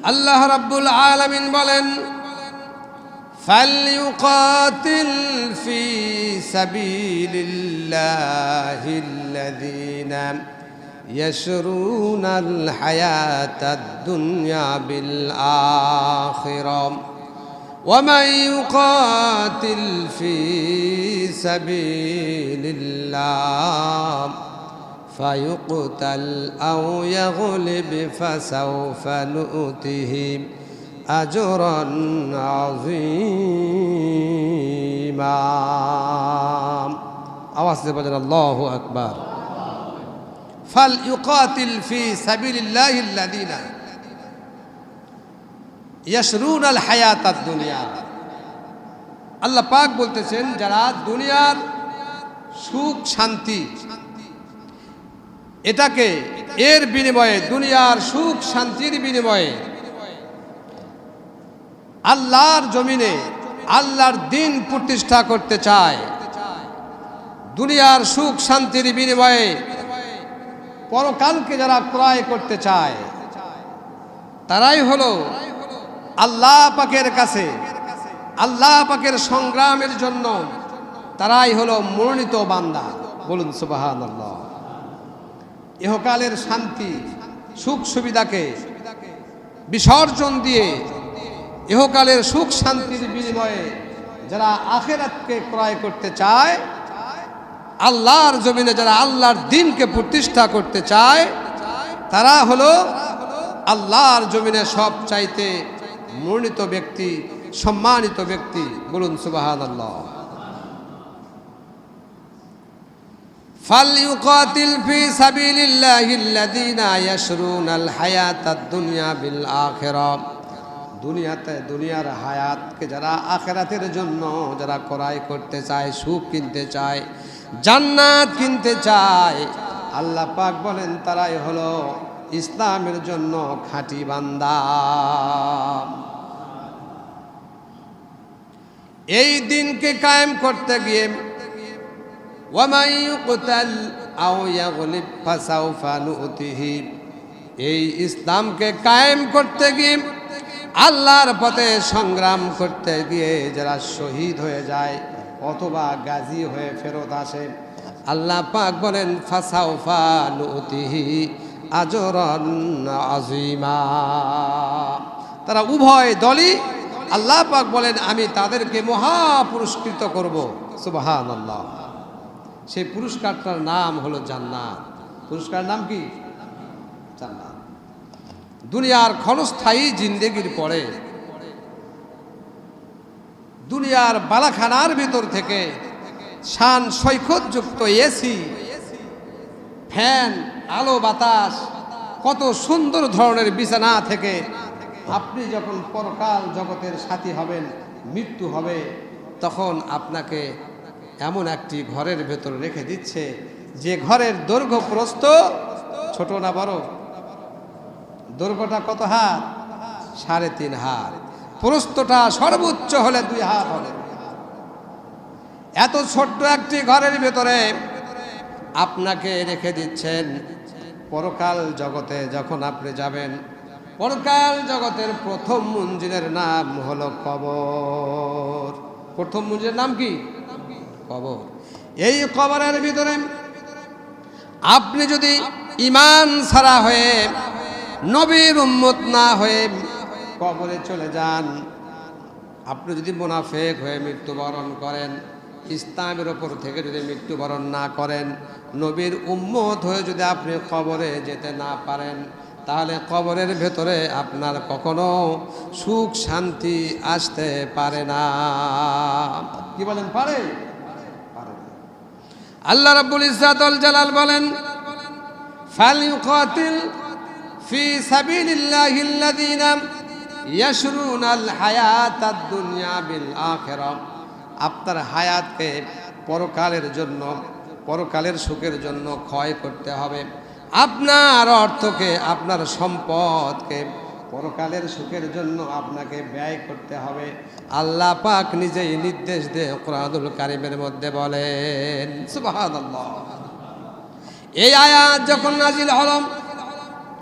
আল্লাহ রাব্বুল আলামিন বলেন فليقاتل في سبيل الله الذين يشرون الحياة الدنيا بالآخرة ومن يقاتل في سبيل الله فيقتل أو يغلب فسوف نؤته أجرا عظيما আওয়াজ দিয়ে বলেন আল্লাহু আকবার فليقاتل في سبيل الله الذين يشرون الحياة الدنيا আল্লাহ পাক বলতেছেন যারা দুনিয়ার সুখ শান্তি এটাকে এর বিনিময়ে, দুনিয়ার সুখ শান্তির বিনিময়ে আল্লাহর জমিনে আল্লাহর দিন প্রতিষ্ঠা করতে চায়। দুনিয়ার সুখ শান্তির বিনিময়ে পরকালকে যারা ক্রয় করতে চায়, তারাই হলো আল্লাহ পাকের কাছে, আল্লাহ পাকের সংগ্রামের জন্য তারাই হলো মনোনীত বান্দা। বলুন সুবাহান আল্লাহ ইহকালের শান্তি, সুখ সুবিধাকে বিসর্জন দিয়ে ইহকালের সুখ শান্তির বিনিময়ে যারা আখেরাতকে ক্রয় করতে চায়, আল্লাহর জমিনে যারা আল্লাহর দিনকে প্রতিষ্ঠা করতে চায়, তারা হলো আল্লাহর জমিনে সব চাইতে মনোনীত ব্যক্তি, সম্মানিত ব্যক্তি। বলুন সুবাহান আল্লাহ فليقاتل في سبيل الله الذين يشرون الحياة الدنيا بالآخرة দুনিয়াতে দুনিয়ার হায়াতকে যারা আখেরাতের জন্য যারা ক্রয় করতে চায় সুখ কিনতে চায় জান্নাত কিনতে চায় আল্লাহ পাক বলেন তারাই হলো ইসলামের জন্য খাঁটি বান্দা এই দিনকে কায়েম করতে গিয়ে ওয়ামাই কোতাল আউয়া গলিব ফাসাউ ফালুতিহি এই ইসলামকে কায়েম করতে গিয়ে আল্লাহর পথে সংগ্রাম করতে গিয়ে যারা শহীদ হয়ে যায় অথবা গাজী হয়ে ফেরত আসে, আল্লাহ পাক বলেন ফাসাউ ফালুতিহি আজরন আজিমা তারা উভয় দলই আল্লাহ পাক বলেন, আমি তাদেরকে মহা পুরস্কৃত করব। সুবাহান আল্লাহ সেই পুরস্কারটার নাম হলো জান্নাত। পুরস্কার নাম কি? জান্নাত। দুনিয়ার ক্ষণস্থায়ী জিন্দেগির পরে, দুনিয়ার বালাখানার ভিতর থেকে শান সৈকতযুক্ত এসি ফ্যান, আলো, বাতাস, কত সুন্দর ধরনের বিছানা থেকে আপনি যখন পরকাল জগতের সাথী হবেন, মৃত্যু হবে, তখন আপনাকে এমন একটি ঘরের ভেতর রেখে দিচ্ছে, যে ঘরের দৈর্ঘ্য প্রস্থ ছোট না বড়? দৈর্ঘ্যটা কত হাত? সাড়ে তিন হাত। প্রস্থটা সর্বোচ্চ হলে দুই হাত হবে। এত ছোট্ট একটি ঘরের ভেতরে আপনাকে রেখে দিচ্ছেন পরকাল জগতে যখন আপনি যাবেন। পরকাল জগতের প্রথম মঞ্জিলের নাম হলো কবর। প্রথম মঞ্জিলের নাম কি? কবর। এই কবরের ভিতরে আপনি যদি ইমান ছাড়া হয়ে নবীর উম্মত না হয়ে কবরে চলে যান, আপনি যদি মোনাফেক হয়ে মৃত্যুবরণ করেন, ইসলামের ওপর থেকে যদি মৃত্যুবরণ না করেন, নবীর উম্মত হয়ে যদি আপনি কবরে যেতে না পারেন, তাহলে কবরের ভেতরে আপনার কখনো সুখ শান্তি আসতে পারে না। কি বলেন, পারে? আল্লাহ রাব্বুল ইজ্জাতুল জালাল বলেন ফালইউকাতিল ফি সাবিলিল্লাহিল্লাযীনা ইয়াশরুনাল হায়াতাদ দুনিয়া বিল আখিরাহ আপনার হায়াতকে পরকালের জন্য, পরকালের সুখের জন্য ক্ষয় করতে হবে। আপনার অর্থকে, আপনার সম্পদকে পরকালের সুখের জন্য আপনাকে ব্যয় করতে হবে। আল্লাহ পাক নিজেই নির্দেশ দিয়ে কোরআনুল কারিমের মধ্যে বলেন, সুবহানাল্লাহ। এই আয়াত যখন নাজিল হল